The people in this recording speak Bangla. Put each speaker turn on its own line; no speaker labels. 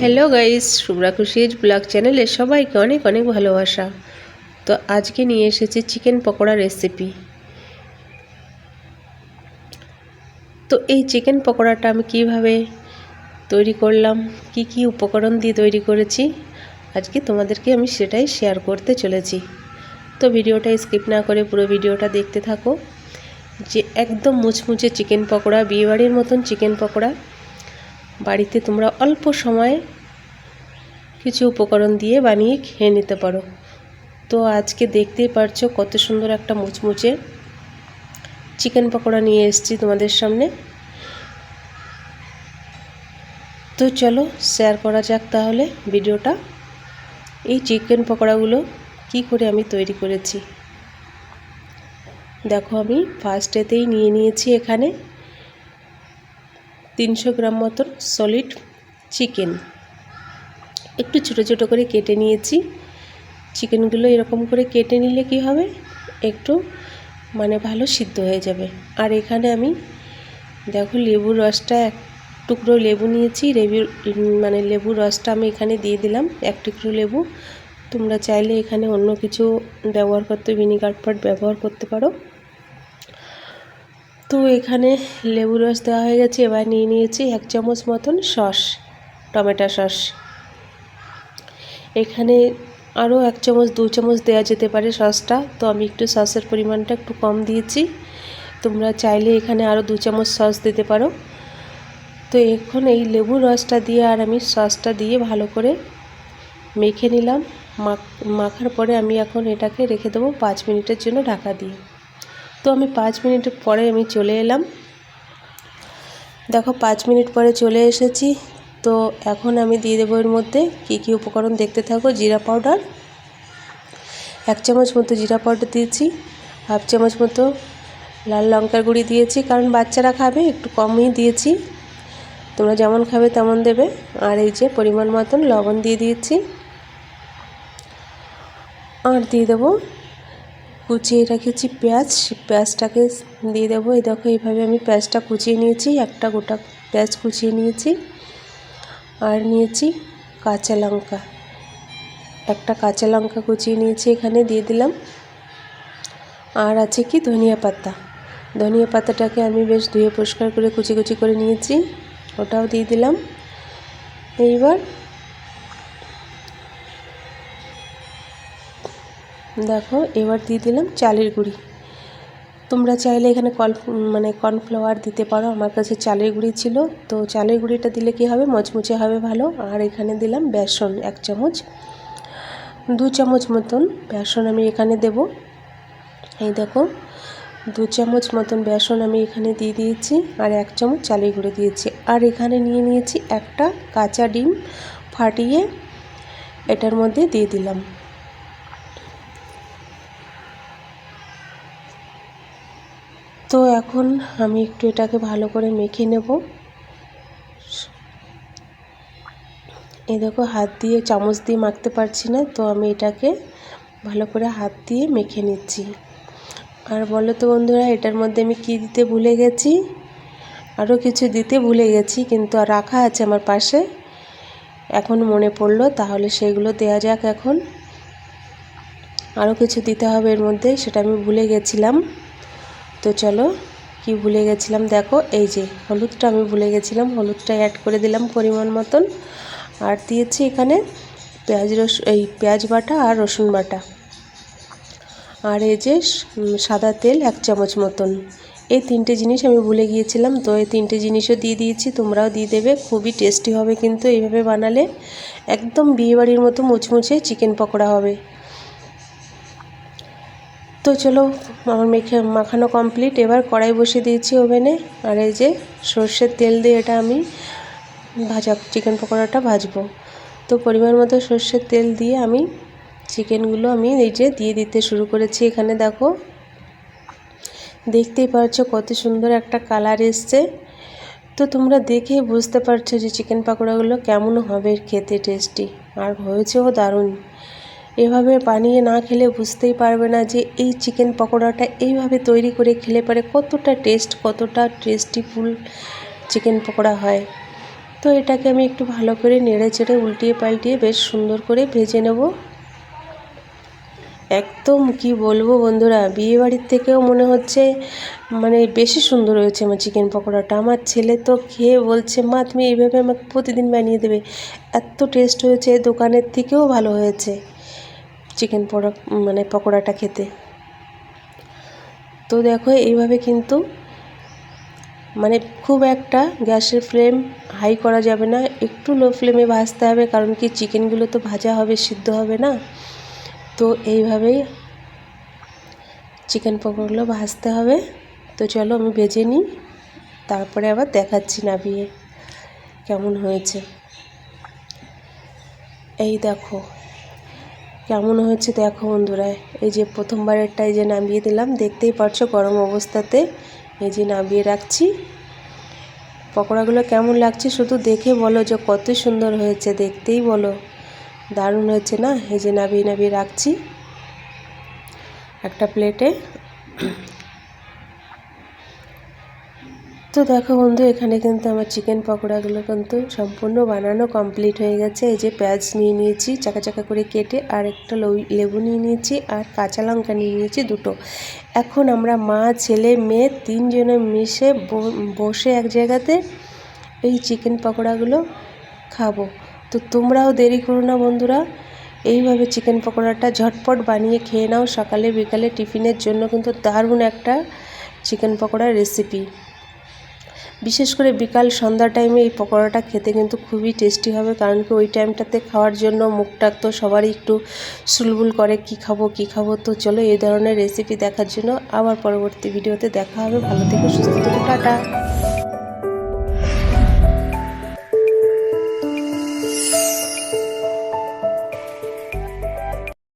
হ্যালো গাইস শুভ্রা খুশির ব্লগ চ্যানেলে সবাইকে অনেক অনেক ভালোবাসা। তো আজকে নিয়ে এসেছি চিকেন পকোড়া রেসিপি তো এই চিকেন পকোড়াটা আমি কীভাবে তৈরি করলাম, কি কি উপকরণ দিয়ে তৈরি করেছি, আজকে তোমাদেরকে আমি সেটাই শেয়ার করতে চলেছি। তো ভিডিওটা স্কিপ না করে পুরো ভিডিওটা দেখতে থাকো। যে একদম মুচমুচে চিকেন পকোড়া, বিয়েবাড়ির মতন চিকেন পকোড়া। বাড়িতে তোমরা অল্প সময়ে কিছু উপকরণ দিয়ে বানিয়ে খেয়ে নিতে পারো। তো আজকে দেখতেই পারছ কত সুন্দর একটা মুচমুচে চিকেন পকোড়া নিয়ে এসেছি তোমাদের সামনে। তো চলো শেয়ার করা যাক তাহলে ভিডিওটা। এই চিকেন পকোড়াগুলো কি করে আমি তৈরি করেছি? দেখো আমি ফার্স্টেতেই নিয়ে নিয়েছি এখানে তিনশো গ্রাম মতন সলিড চিকেন একটু ছোটো ছোটো করে কেটে নিয়েছি। চিকেনগুলো এরকম করে কেটে নিলে কি হবে? একটু মানে ভালো সিদ্ধ হয়ে যাবে। আর এখানে আমি দেখো লেবুর রসটা এক টুকরো লেবু নিয়েছি। লেবু মানে লেবুর রসটা আমি এখানে দিয়ে দিলাম। এক টুকরো লেবু। তোমরা চাইলে এখানে অন্য কিছু ব্যবহার করতে ভিনিগার পাট ব্যবহার করতে পারো। তো এখানে লেবু রস দেওয়া হয়ে গেছে, এবার নিয়ে নিয়েছি এক চামচ মতন সস, টমেটো সস। এখানে আরও এক চামচ, দু চামচ দেওয়া যেতে পারে সসটা, তো আমি একটু সসের পরিমাণটা একটু কম দিয়েছি। তোমরা চাইলে এখানে আরও দু চামচ সস দিতে পারো। তো এখন এই লেবুর রসটা দিয়ে আর আমি সসটা দিয়ে ভালো করে মেখে নিলাম। মাখার পরে আমি এখন এটাকে রেখে দেবো পাঁচ মিনিটের জন্য ঢাকা দিয়ে। তো আমি পাঁচ মিনিট পরে আমি চলে এলাম। দেখো, পাঁচ মিনিট পরে চলে এসেছি। তো এখন আমি দিয়ে দেবো এর মধ্যে কী কী উপকরণ দেখতে থাকো, জিরা পাউডার। এক চামচ মতো জিরা পাউডার দিয়েছি। হাফ চামচ মতো লাল লঙ্কার গুঁড়ি দিয়েছি, কারণ বাচ্চারা খাবে, একটু কমই দিয়েছি। তোমরা যেমন খাবে তেমন দেবে। আর এই যে পরিমাণ মতন লবণ দিয়ে দিয়েছি। আর দিয়ে দেবো কুচিয়ে রেখেছি পেঁয়াজ। পেঁয়াজটাকে দিয়ে দেবো। এই দেখো, এইভাবে আমি পেঁয়াজটা কুচিয়ে নিয়েছি। একটা গোটা পেঁয়াজ কুচিয়ে নিয়েছি। আর নিয়েছি কাঁচা লঙ্কা। একটা কাঁচা লঙ্কা কুচিয়ে নিয়েছি এখানে, দিয়ে দিলাম। আর আছে কি? ধনিয়া পাতা। ধনিয়া পাতাটাকে আমি বেশ ধুয়ে পরিষ্কার করে কুচি কুচি করে নিয়েছি। ওটাও দিয়ে দিলাম। এইবার দেখো, এবার দিয়ে দিলাম চালের গুঁড়ি। তোমরা চাইলে এখানে কল মানে কর্নফ্লাওয়ার দিতে পারো। আমার কাছে চালের গুঁড়ি ছিল। তো চালের গুঁড়িটা দিলে কী হবে? মচমচে হবে ভালো। আর এখানে দিলাম বেসন এক চামচ। দু চামচ মতন বেসন আমি এখানে দেব। এই দেখো, দু চামচ মতন বেসন আমি এখানে দিয়ে দিয়েছি আর এক চামচ চালের গুঁড়ো দিয়েছি। আর এখানে নিয়ে নিয়েছি একটা কাঁচা ডিম ফাটিয়ে এটার মধ্যে দিয়ে দিলাম। তো এখন আমি একটু এটাকে ভালো করে মেখে নেব। এই দেখো, হাত দিয়ে চামচ দিয়ে মাখতে পারছি না, তো আমি এটাকে ভালো করে হাত দিয়ে মেখে নিচ্ছি। আর বলো তো বন্ধুরা, এটার মধ্যে আমি কি দিতে ভুলে গেছি? আরও কিছু দিতে ভুলে গেছি, কিন্তু আর রাখা আছে আমার পাশে। এখন মনে পড়ল, তাহলে সেগুলো দেয়া যাক এখন। আরও কিছু দিতে হবে এর মধ্যে, সেটা আমি ভুলে গেছিলাম। তো চলো, কি ভুলে গেছিলাম? দেখো, এই যে, হলুদটা আমি ভুলে গেছিলাম, হলুদটা অ্যাড করে দিলাম পরিমাণ মতন। আর দিয়েছি এখানে পেঁয়াজ রস, এই পেঁয়াজ বাটা আর রসুন বাটা। আর এই যে সাদা তেল এক চামচ মতন। এই তিনটে জিনিস আমি ভুলে গিয়েছিলাম, তো এই তিনটে জিনিসও দিয়ে দিয়েছি, তোমরাও দিয়ে দেবে, খুবই টেস্টি হবে কিন্তু এইভাবে বানালে। একদম বিয়েবাড়ির মতো মুচমুচে চিকেন পকোড়া হবে। তো চলো, আমার মেখে, মাখানো কমপ্লিট এবার কড়াই বসিয়ে দিয়েছি ওভেনে। আর এই যে সর্ষের তেল দিয়ে এটা আমি ভাজা চিকেন পকোড়াটা ভাজবো। তো পরিমাণ মতো সর্ষের তেল দিয়ে আমি চিকেনগুলো আমি এই যে দিয়ে দিতে শুরু করেছি এখানে, দেখো। দেখতেই পারছ কত সুন্দর একটা কালার এসছে। তো তোমরা দেখে বুঝতে পারছ যে চিকেন পকোড়াগুলো কেমন হবে খেতে টেস্টি আর হয়েছেও দারুণ। এভাবে বানিয়ে না খেলে বুঝতেই পারবে না যে এই চিকেন পকোড়াটা এইভাবে তৈরি করে খেলে পরে কতটা টেস্ট, কতটা টেস্টিফুল চিকেন পকোড়া হয়। তো এটাকে আমি একটু ভালো করে নেড়ে চেড়ে উল্টিয়ে পাল্টিয়ে বেশ সুন্দর করে ভেজে নেব। একদম কি বলব বন্ধুরা, বিয়েবাড়ির থেকেও মনে হচ্ছে মানে বেশি সুন্দর হয়েছে আমার চিকেন পকোড়াটা। আমার ছেলে তো খেয়ে বলছে, মা, তুমি এইভাবে আমাকে প্রতিদিন বানিয়ে দেবে। এত টেস্ট হয়েছে, দোকানের থেকেও ভালো হয়েছে। চিকেন পড়া মানে পকোড়াটা খেতে। তো দেখো, এইভাবে কিন্তু মানে খুব একটা গ্যাসের ফ্লেম হাই করা যাবে না। একটু লো ফ্লেমে ভাজতে হবে, কারণ কি চিকেনগুলো তো ভাজা হবে, সিদ্ধ হবে না। তো এইভাবেই চিকেন পকোড়াগুলো ভাজতে হবে। তো চলো আমি ভেজে নিই, তারপরে আবার দেখাচ্ছি নাবিয়ে কেমন হয়েছে। এই দেখো। কেমন হয়েছে দেখো বন্ধুরা? এই যে প্রথমবারেরটা এই যে নামিয়ে দিলাম, দেখতেই পারছ গরম অবস্থাতে। এই যে নামিয়ে রাখছি। পকোড়াগুলো কেমন লাগছে শুধু দেখে বলো যে কত সুন্দর হয়েছে, দেখতেই বলো। দারুণ হয়েছে না? এই যে নাবিয়ে নাবিয়ে রাখছি। একটা প্লেটে তো দেখো বন্ধু, এখানে কিন্তু আমার চিকেন পকোড়াগুলো কিন্তু সম্পূর্ণ বানানো কমপ্লিট হয়ে গেছে। এই যে পেঁয়াজ নিয়ে নিয়েছি, চাকা চাকা করে কেটে আর একটা লেবু নিয়ে নিয়েছি আর কাঁচা লঙ্কা নিয়ে নিয়েছি দুটো। এখন আমরা মা, ছেলে, মেয়ে তিনজনে মিশে বসে এক জায়গাতে এই চিকেন পকোড়াগুলো খাব। তো তোমরাও দেরি করো না বন্ধুরা, এইভাবে চিকেন পকোড়াটা ঝটপট বানিয়ে খেয়ে নাও। সকালে বিকালে টিফিনের জন্য কিন্তু দারুণ একটা চিকেন পকোড়ার রেসিপি বিশেষ করে বিকাল সন্ধ্যা টাইমে এই পকোড়াটা খেতে কিন্তু খুবই টেস্টি হবে, কারণ কি ওই টাইমটাতে খাওয়ার জন্য মুখটা তো সবারই একটু সুলবুল করে কি খাব কি খাব, তো চলো এই ধরনের রেসিপি দেখার জন্য আবার পরবর্তী ভিডিওতে দেখা হবে। ভালো থেকে, সুস্থ থেকে, টাটা।